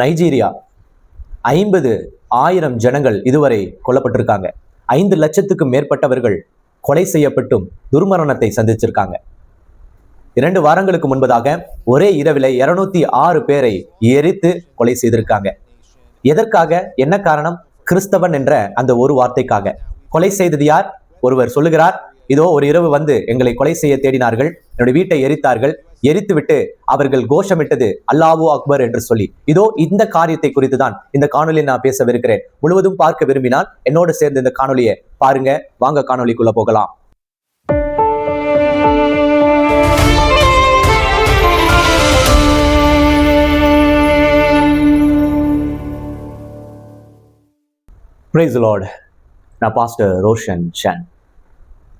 Nigeria ஐம்பது ஆயிரம் ஜனங்கள் இதுவரை கொல்லப்பட்டிருக்காங்க. ஐந்து லட்சத்துக்கும் மேற்பட்டவர்கள் கொலை செய்யப்பட்டும் துர்மரணத்தை சந்திச்சிருக்காங்க. இரண்டு வாரங்களுக்கு முன்பதாக ஒரே இரவில இருநூத்தி ஆறு பேரை எரித்து கொலை செய்திருக்காங்க. எதற்காக? என்ன காரணம்? கிறிஸ்தவன் என்ற அந்த ஒரு வார்த்தைக்காக. கொலை செய்தது யார்? ஒருவர் சொல்லுகிறார் இதோ ஒரு இரவு வந்து எங்களை கொலை செய்ய தேடினார்கள் என்னுடைய வீட்டை எரித்தார்கள் எரித்துவிட்டு அவர்கள் கோஷமிட்டது அல்லாஹு அக்பர் என்று சொல்லி. இதோ இந்த காரியத்தை குறித்து தான் இந்த காணொலியை நான் பேசவிருக்கிறேன். முழுவதும் பார்க்க விரும்பினால் என்னோடு சேர்ந்து இந்த காணொலியை பாருங்க. வாங்க காணொலிக்குள்ள போகலாம். பிரைஸ் நான் பாஸ்டர் ரோஷன் ஷன்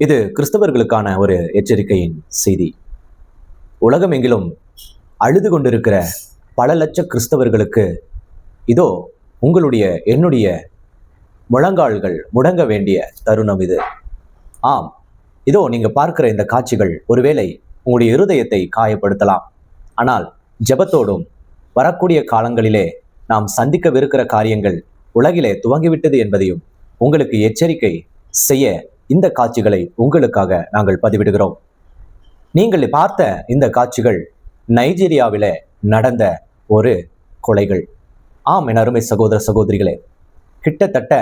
இது கிறிஸ்தவர்களுக்கான ஒரு எச்சரிக்கையின் செய்தி. உலகமெங்கிலும் அழுது கொண்டிருக்கிற பல லட்ச கிறிஸ்தவர்களுக்கு இதோ உங்களுடைய என்னுடைய முழங்கால்கள் முடங்க வேண்டிய தருணம் இது. ஆம் இதோ நீங்கள் பார்க்கிற இந்த காட்சிகள் ஒருவேளை உங்களுடைய இருதயத்தை காயப்படுத்தலாம். ஆனால் ஜெபத்தோடும் வரக்கூடிய காலங்களிலே நாம் சந்திக்கவிருக்கிற காரியங்கள் உலகிலே துவங்கிவிட்டது என்பதையும் உங்களுக்கு எச்சரிக்கை செய்ய இந்த காட்சிகளை உங்களுக்காக நாங்கள் பதிவிடுகிறோம். நீங்கள் பார்த்த இந்த காட்சிகள் நைஜீரியாவில நடந்த ஒரு கொலைகள். ஆம் என் அருமை சகோதர சகோதரிகளே கிட்டத்தட்ட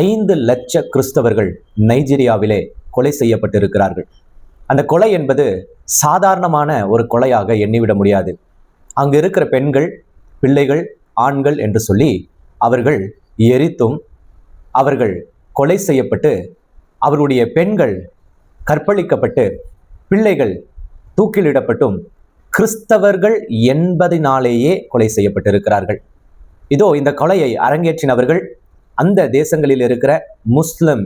ஐந்து லட்ச கிறிஸ்தவர்கள் நைஜீரியாவிலே கொலை செய்யப்பட்டிருக்கிறார்கள். அந்த கொலை என்பது சாதாரணமான ஒரு கொலையாக எண்ணிவிட முடியாது. அங்கு இருக்கிற பெண்கள் பிள்ளைகள் ஆண்கள் என்று சொல்லி அவர்கள் எரித்தும் அவர்கள் கொலை செய்யப்பட்டு அவர்களுடைய பெண்கள் கற்பழிக்கப்பட்டு பிள்ளைகள் தூக்கிலிடப்பட்டும் கிறிஸ்தவர்கள் என்பதினாலேயே கொலை செய்யப்பட்டிருக்கிறார்கள். இதோ இந்த கொலையை அரங்கேற்றினவர்கள் அந்த தேசங்களில் இருக்கிற முஸ்லிம்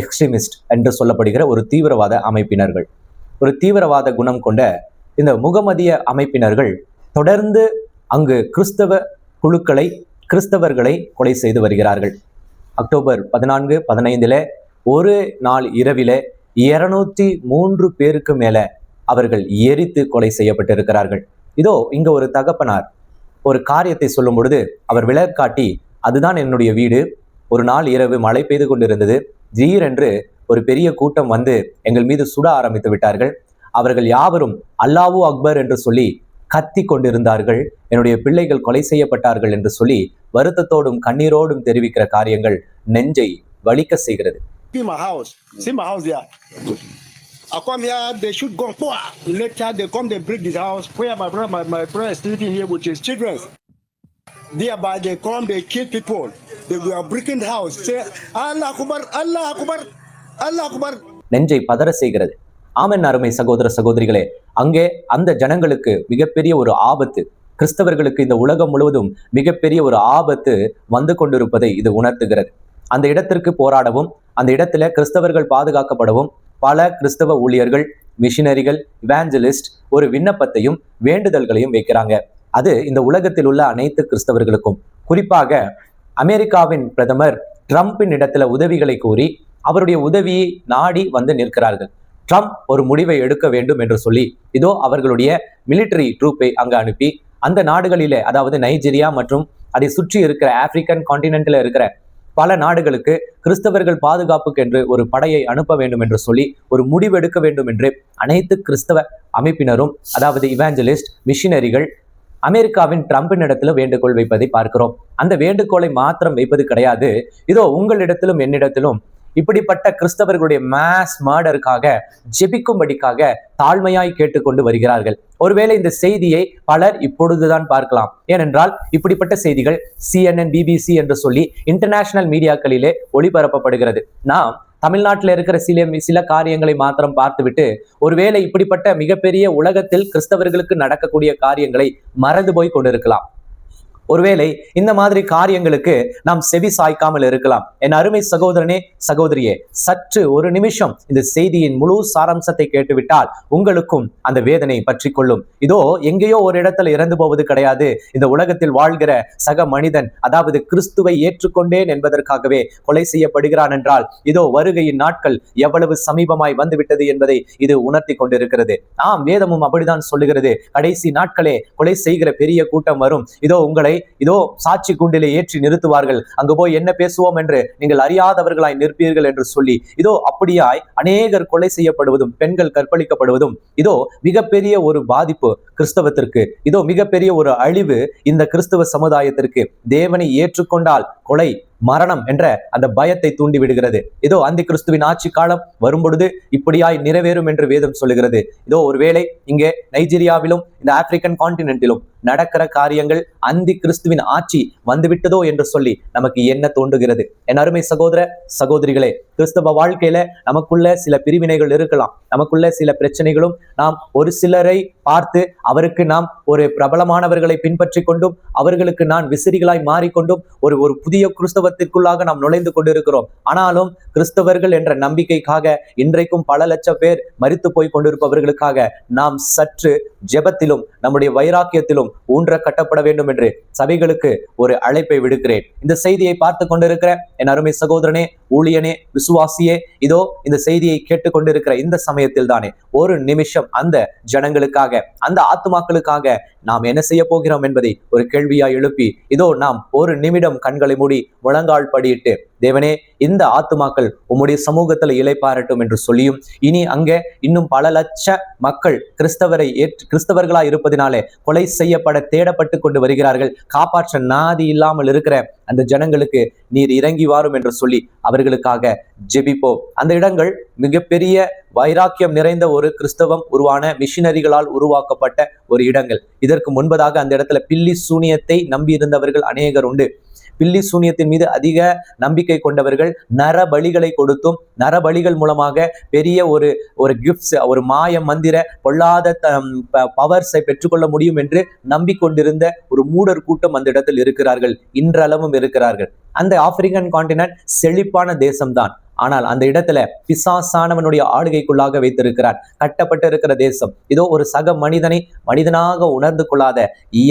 எக்ஸ்ட்ரீமிஸ்ட் என்று சொல்லப்படுகிற ஒரு தீவிரவாத அமைப்பினர்கள். ஒரு தீவிரவாத குணம் கொண்ட இந்த முகமதிய அமைப்பினர்கள் தொடர்ந்து அங்கு கிறிஸ்தவ குழுக்களை கிறிஸ்தவர்களை கொலை செய்து வருகிறார்கள். அக்டோபர் பதினான்கு பதினைந்தில் ஒரு நாள் இரவில இருநூத்தி மூன்று பேருக்கு மேல அவர்கள் எரித்து கொலை செய்யப்பட்டிருக்கிறார்கள். இதோ இங்க ஒரு தகப்பனார் ஒரு காரியத்தை சொல்லும் பொழுது அவர் விளக்காட்டி அதுதான் என்னுடைய வீடு. ஒரு நாள் இரவு மழை பெய்து கொண்டிருந்தது. ஜீரென்று ஒரு பெரிய கூட்டம் வந்து எங்கள் மீது சுட ஆரம்பித்து விட்டார்கள். அவர்கள் யாவரும் அல்லாவு அக்பர் என்று சொல்லி கத்தி கொண்டிருந்தார்கள். என்னுடைய பிள்ளைகள் கொலை செய்யப்பட்டார்கள் என்று சொல்லி வருத்தத்தோடும் கண்ணீரோடும் தெரிவிக்கிற காரியங்கள் நெஞ்சை வலிக்க செய்கிறது. See my house. See my house there. I come here, they shoot gun. Later, they come, they break this house. Where my brother, my, my brother is sleeping here with his children. Thereby, they come, they kill people. They were breaking the house. Say, Allah Akbar, Allah Akbar, Allah Akbar. நெஞ்சை பதற செய்கிறது ஆமன் அருமை சகோதர சகோதரிகளே அங்கே அந்த ஜனங்களுக்கு மிகப்பெரிய ஒரு ஆபத்து கிறிஸ்தவர்களுக்கு இந்த உலகம் முழுவதும் மிகப்பெரிய ஒரு ஆபத்து வந்து கொண்டிருப்பதை இது உணர்த்துகிறது அந்த இடத்திற்கு போராடவும் அந்த இடத்துல கிறிஸ்தவர்கள் பாதுகாக்கப்படவும். பல கிறிஸ்தவ ஊழியர்கள் மிஷினரிகள் இவாஞ்சலிஸ்ட் ஒரு விண்ணப்பத்தையும் வேண்டுதல்களையும் வைக்கிறாங்க. அது இந்த உலகத்தில் உள்ள அனைத்து கிறிஸ்தவர்களுக்கும். குறிப்பாக அமெரிக்காவின் பிரதமர் ட்ரம்பின் இடத்துல உதவிகளை கூறி அவருடைய உதவியை நாடி வந்து நிற்கிறார்கள். ட்ரம்ப் ஒரு முடிவை எடுக்க வேண்டும் என்று சொல்லி இதோ அவர்களுடைய மிலிட்டரி ட்ரூப்பை அங்கு அனுப்பி அந்த நாடுகளிலே அதாவது நைஜீரியா மற்றும் அதை சுற்றி இருக்கிற ஆப்பிரிக்கன் காண்டினென்ட்ல இருக்கிற பல நாடுகளுக்கு கிறிஸ்தவர்கள் பாதுகாப்புக்கு என்று ஒரு படையை அனுப்ப வேண்டும் என்று சொல்லி ஒரு முடிவெடுக்க வேண்டும் என்று அனைத்து கிறிஸ்தவ அமைப்பினரும் அதாவது இவாஞ்சலிஸ்ட் மிஷினரிகள் அமெரிக்காவின் ட்ரம்பின் இடத்துல வேண்டுகோள் வைப்பதை பார்க்கிறோம். அந்த வேண்டுகோளை மாத்திரம் வைப்பது கிடையாது. இதோ உங்களிடத்திலும் என்னிடத்திலும் இப்படிப்பட்ட கிறிஸ்தவர்களுடைய மாஸ் மர்டருக்காக ஜெபிக்கும்படிக்காக தாழ்மையாய் கேட்டுக்கொண்டு வருகிறார்கள். ஒருவேளை இந்த செய்தியை பலர் இப்பொழுதுதான் பார்க்கலாம். ஏனென்றால் இப்படிப்பட்ட செய்திகள் சிஎன்என் பிபிசி என்று சொல்லி இன்டர்நேஷனல் மீடியாக்களிலே ஒளிபரப்பப்படுகிறது. நாம் தமிழ்நாட்டில் இருக்கிற சில சில காரியங்களை மாத்திரம் பார்த்துவிட்டு ஒருவேளை இப்படிப்பட்ட மிகப்பெரிய உலகத்தில் கிறிஸ்தவர்களுக்கு நடக்கக்கூடிய காரியங்களை மறந்து போய் கொண்டிருக்கலாம். ஒருவேளை இந்த மாதிரி காரியங்களுக்கு நாம் செவி சாய்க்காமல் இருக்கலாம். என் அருமை சகோதரனே சகோதரியே சற்று ஒரு நிமிஷம் இந்த செய்தியின் முழு சாராம்சத்தை கேட்டுவிட்டால் உங்களுக்கும் அந்த வேதனை பற்றி கொள்ளும். இதோ எங்கேயோ ஒரு இடத்துல இறந்து போவது கிடையாது. இந்த உலகத்தில் வாழ்கிற சக மனிதன் அதாவது கிறிஸ்துவை ஏற்றுக்கொண்டேன் என்பதற்காகவே கொலை செய்யப்படுகிறான் என்றால் இதோ வருகையின் நாட்கள் எவ்வளவு சமீபமாய் வந்துவிட்டது என்பதை இது உணர்த்தி கொண்டிருக்கிறது. ஆம் வேதமும் அப்படிதான் சொல்லுகிறது. கடைசி நாட்களே கொலை செய்கிற பெரிய கூட்டம் வரும். இதோ உங்களை இதோ சாட்சி குண்டிலே ஏற்றி நிறுத்துவார்கள். அங்கு போய் என்ன பேசுவோம் என்று நீங்கள் அறியாதவர்களாய் நிற்பீர்கள் என்று சொல்லி இதோ அப்படியாய் அநேகர் கொலை செய்யப்படுவதும் பெண்கள் கற்பழிக்கப்படுவதும் இதோ மிகப்பெரிய ஒரு பாதிப்பு கிறிஸ்தவத்திற்கு. இதோ மிகப்பெரிய ஒரு அழிவு இந்த கிறிஸ்தவ சமுதாயத்திற்கு. தேவனை ஏற்றுக்கொண்டால் கொலை மரணம் என்ற அந்த பயத்தை தூண்டி விடுகிறது. இதோ அந்த கிறிஸ்துவின் ஆட்சி காலம் வரும்பொழுது இப்படியாய் நிறைவேறும் என்று வேதம் சொல்லுகிறது. இதோ ஒருவேளை இங்கே நைஜீரியாவிலும் இந்த ஆப்பிரிக்கன் கான்டினென்ட்டிலும் நடக்கிற காரியங்கள் அந்தி கிறிஸ்துவின் ஆட்சி வந்துவிட்டதோ என்று சொல்லி நமக்கு என்ன தோன்றுகிறது? என் அருமை சகோதர சகோதரிகளே கிறிஸ்தவ வாழ்க்கையில நமக்குள்ள சில பிரிவினைகள் இருக்கலாம். நமக்குள்ள சில பிரச்சனைகளும் நாம் ஒரு சிலரை பார்த்து அவருக்கு நாம் ஒரு பிரபலமானவர்களை பின்பற்றி கொண்டும் அவர்களுக்கு நான் விசிறிகளாய் மாறிக்கொண்டும் ஒரு ஒரு புதிய கிறிஸ்தவத்திற்குள்ளாக நாம் நுழைந்து கொண்டிருக்கிறோம். ஆனாலும் கிறிஸ்தவர்கள் என்ற நம்பிக்கைக்காக இன்றைக்கும் பல லட்சம் பேர் மறித்து போய் கொண்டிருப்பவர்களுக்காக நாம் சற்று ஜெபத்திலும் நம்முடைய வைராக்கியத்திலும் ஊன்ற கட்டப்பட வேண்டும் என்று சபைகளுக்கு ஒரு அழைப்பை விடுக்கிறேன். இந்த செய்தியை பார்த்து கொண்டிருக்கிற என் அருமை சகோதரனே ஊழியனே விசுவாசியே இதோ இந்த செய்தியை கேட்டுக்கொண்டிருக்கிற இந்த சமயத்தில் தானே ஒரு நிமிஷம் அந்த ஜனங்களுக்காக அந்த ஆத்துமாக்களுக்காக நாம் என்ன செய்ய போகிறோம் என்பதை ஒரு கேள்வியாய் எழுப்பி இதோ நாம் ஒரு நிமிடம் கண்களை மூடி முழங்கால் படியிட்டு தேவனே இந்த ஆத்துமாக்கள் உம்முடைய சமூகத்துல இழைப்பாரட்டும் என்று சொல்லியும் இனி அங்கே இன்னும் பல லட்ச மக்கள் கிறிஸ்தவரை ஏற்று கிறிஸ்தவர்களா இருப்பதினாலே கொலை செய்யப்பட தேடப்பட்டு கொண்டு வருகிறார்கள். காப்பாற்ற நாதி இல்லாமல் இருக்கிற அந்த ஜனங்களுக்கு நீர் இறங்கி வாரும் என்று சொல்லி அவர்களுக்காக ஜெபிப்போம். அந்த இடங்கள் மிகப்பெரிய வைராக்கியம் நிறைந்த ஒரு கிறிஸ்தவம் உருவான மிஷினரிகளால் உருவாக்கப்பட்ட ஒரு இடங்கள். இதற்கு முன்பதாக அந்த இடத்துல பில்லி சூனியத்தை நம்பி இருந்தவர்கள் அநேகர் உண்டு. பில்லி சூனியத்தின் மீது அதிக நம்பிக்கை கொண்டவர்கள் நரபலிகளை கொடுத்தும் நரபலிகள் மூலமாக பெரிய ஒரு ஒரு கிஃப்ட்ஸ் ஒரு மாய மந்திர பொல்லாத பவர்ஸை பெற்றுக்கொள்ள முடியும் என்று நம்பிக்கொண்டிருந்த ஒரு மூடர் கூட்டம் அந்த இடத்தில் இருக்கிறார்கள். இன்றளவும் இருக்கிறார்கள். அந்த ஆப்பிரிக்கன் காண்டினென்ட் செழிப்பான தேசம்தான். ஆனால் அந்த இடத்துல பிசாசானவனுடைய ஆளுகைக்குள்ளாக வைத்திருக்கிறார். கட்டப்பட்டு இருக்கிற தேசம். இதோ ஒரு சக மனிதனை மனிதனாக உணர்ந்து கொள்ளாத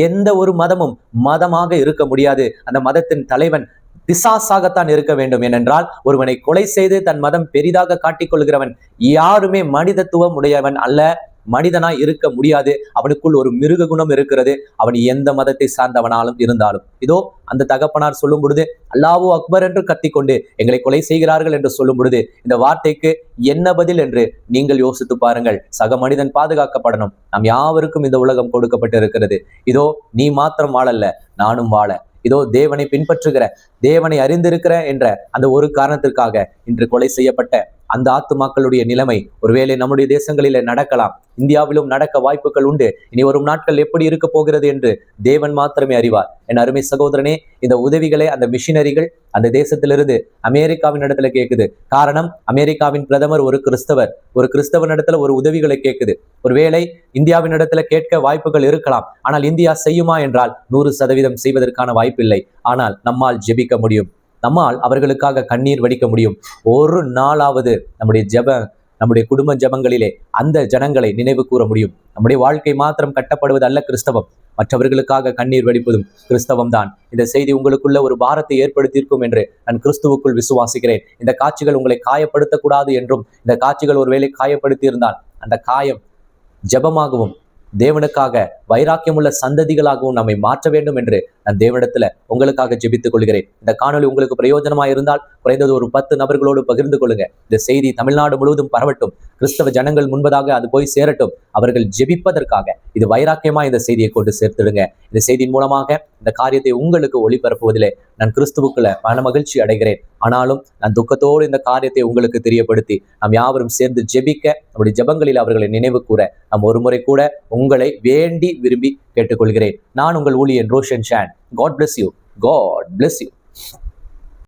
எந்த ஒரு மதமும் மதமாக இருக்க முடியாது. அந்த மதத்தின் தலைவன் பிசாசாகத்தான் இருக்க வேண்டும். ஏனென்றால் ஒருவனை கொலை செய்து தன் மதம் பெரிதாக காட்டிக்கொள்கிறவன் யாருமே மனிதத்துவம் உடையவன் அல்ல. மனிதனாய் இருக்க முடியாது. அவனுக்குள் ஒரு மிருக குணம் இருக்கிறது. அவன் எந்த மதத்தை சார்ந்தவனாலும் இருந்தாலும். இதோ அந்த தகப்பனார் சொல்லும் பொழுது அல்லாவோ அக்பர் என்று கத்திக்கொண்டு எங்களை கொலை செய்கிறார்கள் என்று சொல்லும் பொழுது இந்த வார்த்தைக்கு என்ன பதில் என்று நீங்கள் யோசித்து பாருங்கள். சக மனிதன் பாதுகாக்கப்படணும். நாம் யாவருக்கும் இந்த உலகம் கொடுக்கப்பட்டு இருக்கிறது இதோ நீ மாத்திரம் வாழல்ல நானும் வாழ. இதோ தேவனை பின்பற்றுகிற தேவனை அறிந்திருக்கிற என்ற அந்த ஒரு காரணத்திற்காக இன்று கொலை செய்யப்பட்ட அந்த ஆத்துமாக்களுடைய நிலைமை ஒருவேளை நம்முடைய தேசங்களிலே நடக்கலாம். இந்தியாவிலும் நடக்க வாய்ப்புகள் உண்டு. இனி வரும் நாட்கள் எப்படி இருக்க போகிறது என்று தேவன் மாத்திரமே அறிவார். என் அருமை சகோதரனே இந்த உதவிகளை அந்த மிஷினரிகள் அந்த தேசத்திலிருந்து அமெரிக்காவின் இடத்துல கேட்குது காரணம் அமெரிக்காவின் பிரதமர் ஒரு கிறிஸ்தவர். ஒரு கிறிஸ்தவன் இடத்துல ஒரு உதவிகளை கேட்குது ஒருவேளை இந்தியாவின் இடத்துல கேட்க வாய்ப்புகள் இருக்கலாம். ஆனால் இந்தியா செய்யுமா என்றால் நூறு சதவீதம் செய்வதற்கான வாய்ப்பில்லை. ஆனால் நம்மால் ஜெபிக்க முடியும். நம்மால் அவர்களுக்காக கண்ணீர் வடிக்க முடியும். ஒரு நாளாவது நம்முடைய ஜெப நம்முடைய குடும்ப ஜெபங்களிலே அந்த ஜனங்களை நினைவு கூற முடியும். நம்முடைய வாழ்க்கை மாத்திரம் கட்டப்படுவது அல்ல கிறிஸ்தவம். மற்றவர்களுக்காக கண்ணீர் வடிப்பதும் கிறிஸ்தவம் தான். இந்த செய்தி உங்களுக்குள்ள ஒரு பாரத்தை ஏற்படுத்தியிருக்கும் என்று நான் கிறிஸ்துவுக்குள் விசுவாசிக்கிறேன். இந்த காட்சிகள் உங்களை காயப்படுத்தக்கூடாது என்றும் இந்த காட்சிகள் ஒருவேளை காயப்படுத்தியிருந்தால் அந்த காயம் ஜெபமாகவும் தேவனுக்காக வைராக்கியமுள்ள சந்ததிகளாகவும் நம்மை மாற்ற வேண்டும் என்று நான் தேவனிடத்துல உங்களுக்காக ஜெபித்துக் கொள்கிறேன். இந்த காணொளி உங்களுக்கு பிரயோஜனமா இருந்தால் குறைந்தது ஒரு பத்து நபர்களோடு பகிர்ந்து கொள்ளுங்க. இந்த செய்தி தமிழ்நாடு முழுவதும் பரவட்டும். கிறிஸ்தவ ஜனங்கள் முன்பதாக அது போய் சேரட்டும். அவர்கள் ஜெபிப்பதற்காக. இது வைராக்கியமா இந்த செய்தியை கொண்டு சேர்த்துடுங்க. இந்த செய்தியின் மூலமாக இந்த காரியத்தை உங்களுக்கு ஒளிபரப்புவதிலே நான் கிறிஸ்துவுக்குள்ள மன மகிழ்ச்சி அடைகிறேன். ஆனாலும் நான் துக்கத்தோடு இந்த காரியத்தை உங்களுக்கு தெரியப்படுத்தி நாம் யாவரும் சேர்ந்து ஜெபிக்க நம்முடைய ஜெபங்களில் அவர்களை நினைவு கூற நாம் ஒரு முறை கூட உங்களை வேண்டி விரும்பி கேட்டுக்கொள்கிறேன். நான் உங்கள் ஊழியன் Roshan Shan God bless you God bless you